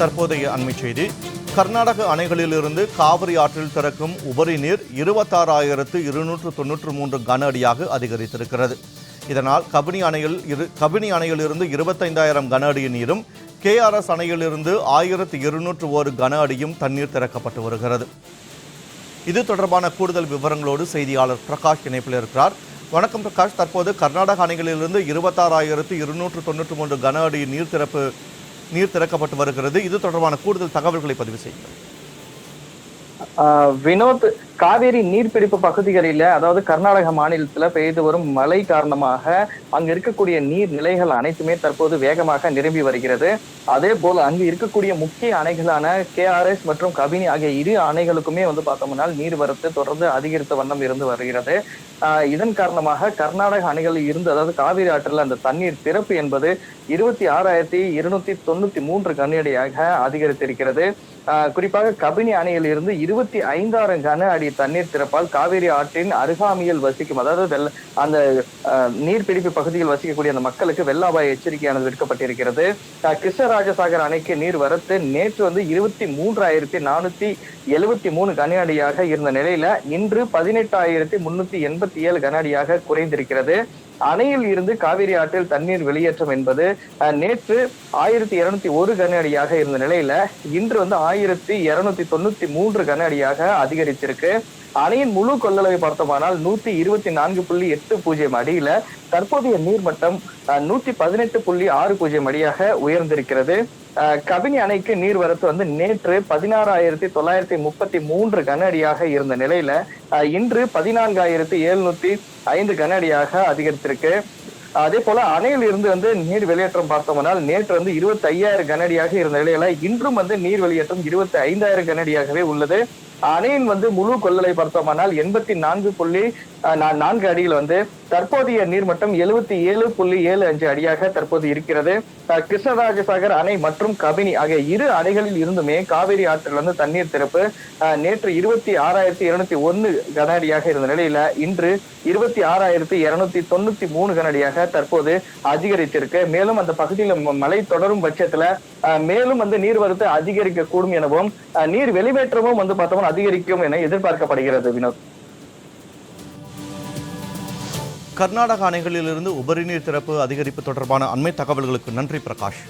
தற்போதைய அண்மைச் செய்தி. கர்நாடக அணைகளிலிருந்து காவிரி ஆற்றில் திறக்கும் உபரி நீர் இருபத்தாறாயிரத்து இருநூற்று தொன்னூற்று மூன்று கன அடியாக அதிகரித்திருக்கிறது. இதனால் கபினி அணையில் இரு கபினி அணையிலிருந்து இருபத்தைந்தாயிரம் கன அடி நீரும் கேஆர்எஸ் அணையிலிருந்து ஆயிரத்து இருநூற்று ஒரு கன அடியும் தண்ணீர் திறக்கப்பட்டு வருகிறது. இது தொடர்பான கூடுதல் விவரங்களோடு செய்தியாளர் பிரகாஷ் இணைப்பில் இருக்கிறார். வணக்கம் பிரகாஷ். தற்போது கர்நாடக அணைகளிலிருந்து இருபத்தாறாயிரத்து இருநூற்று தொண்ணூற்று மூன்று கன அடி நீர் திறப்பு நீர் திறக்கப்பட்டு வருகிறது. இது தொடர்பான கூடுதல் தகவல்களை பதிவு செய்யுங்கள். வினோத் காவேரி நீர்பிடிப்பு பகுதிகளில அதாவது கர்நாடக மாநிலத்துல பெய்து வரும் மழை காரணமாக அங்க இருக்கக்கூடிய நீர் நிலைகள் அனைத்துமே தற்போது வேகமாக நிரம்பி வருகிறது. அதே போல அங்கு இருக்கக்கூடிய முக்கிய அணைகளான கேஆர்எஸ் மற்றும் கபினி ஆகிய இரு அணைகளுக்குமே வந்து பார்த்தோம்னா நீர்வரத்து தொடர்ந்து அதிகரித்த வண்ணம் இருந்து வருகிறது. இதன் காரணமாக கர்நாடக அணைகளில் இருந்து அதாவது காவிரி ஆற்றில் அந்த தண்ணீர் திறப்பு என்பது இருபத்தி ஆறாயிரத்தி இருநூத்தி தொண்ணூத்தி மூன்று கனஅடியாக அதிகரித்திருக்கிறது. குறிப்பாக கபினி அணையில் இருந்து இருபத்தி ஐந்தாயிரம் கன அடி தண்ணீர் திறப்பால் காவிரி ஆற்றின் அருகாமையில் வசிக்கும் அதாவது வெள்ள அந்த நீர்பிடிப்பு பகுதியில் வசிக்கக்கூடிய அந்த மக்களுக்கு வெள்ள அபாய எச்சரிக்கையானது விடுக்கப்பட்டிருக்கிறது. கிருஷ்ணராஜசாகர் அணைக்கு நீர் வரத்து நேற்று வந்து இருபத்தி மூன்றாயிரத்தி நானூத்தி எழுபத்தி மூணு கன அடியாக இருந்த நிலையில இன்று பதினெட்டாயிரத்தி முன்னூத்தி எண்பத்தி ஏழு கன அடியாக குறைந்திருக்கிறது. அணையில் இருந்து காவிரி ஆற்றில் தண்ணீர் வெளியேற்றம் என்பது நேற்று ஆயிரத்தி இருநூத்தி ஒரு கன அடியாக இருந்த நிலையில இன்று வந்து ஆயிரத்தி இருநூத்தி தொண்ணூத்தி மூன்று கன அடியாக அதிகரித்திருக்கு அணையின் முழு கொள்ளளவை பார்த்தோமானால் நூத்தி இருபத்தி நான்கு புள்ளி எட்டு பூஜ்ஜியம் அடியில தற்போதைய நீர்மட்டம் நூத்தி பதினெட்டு புள்ளி ஆறு பூஜ்ஜியம் அடியாக உயர்ந்திருக்கிறது. கபினி அணைக்கு நீர்வரத்து வந்து நேற்று பதினாறாயிரத்தி தொள்ளாயிரத்தி முப்பத்தி மூன்று கன அடியாக இருந்த நிலையில அஹ், இன்று பதினான்காயிரத்தி எழுநூத்தி ஐந்து கன அடியாக அதிகரித்திருக்கு. அதே போல அணையில் இருந்து வந்து நீர் வெளியேற்றம் பார்த்தோம்னால் நேற்று வந்து இருபத்தி ஐயாயிரம் கனஅடியாக இருந்த நிலையில இன்றும் வந்து நீர் வெளியேற்றம் இருபத்தி ஐந்தாயிரம் கனஅடியாகவே உள்ளது. அணையின் வந்து முழு கொள்ளலை பார்த்தோமானால் எண்பத்தி நான்கு புள்ளி நான்கு அடியில் வந்து தற்போதைய நீர்மட்டம் எழுபத்தி ஏழு புள்ளி ஏழு அஞ்சு அடியாக தற்போது இருக்கிறது. கிருஷ்ணராஜசாகர் அணை மற்றும் கபினி ஆகிய இரு அணைகளில் இருந்துமே காவிரி ஆற்றிலிருந்து தண்ணீர் திறப்பு நேற்று இருபத்தி ஆறாயிரத்தி இருநூத்தி ஒன்னு கன அடியாக இருந்த நிலையில இன்று இருபத்தி ஆறாயிரத்தி இருநூத்தி தொண்ணூத்தி மூணு கன அடியாக தற்போது அதிகரித்திருக்கு. மேலும் அந்த பகுதியில் மழை தொடரும் பட்சத்துல மேலும் வந்து நீர்வரத்து அதிகரிக்க கூடும் எனவும் நீர் வெளிவேற்றமும் வந்து பார்த்தோம்னா அதிகரிக்கும் என எதிர்பார்க்கப்படுகிறது வினோத். கர்நாடக அணைகளிலிருந்து உபரி நீர் திறப்பு அதிகரிப்பு தொடர்பான அண்மை தகவல்களுக்கு நன்றி பிரகாஷ்.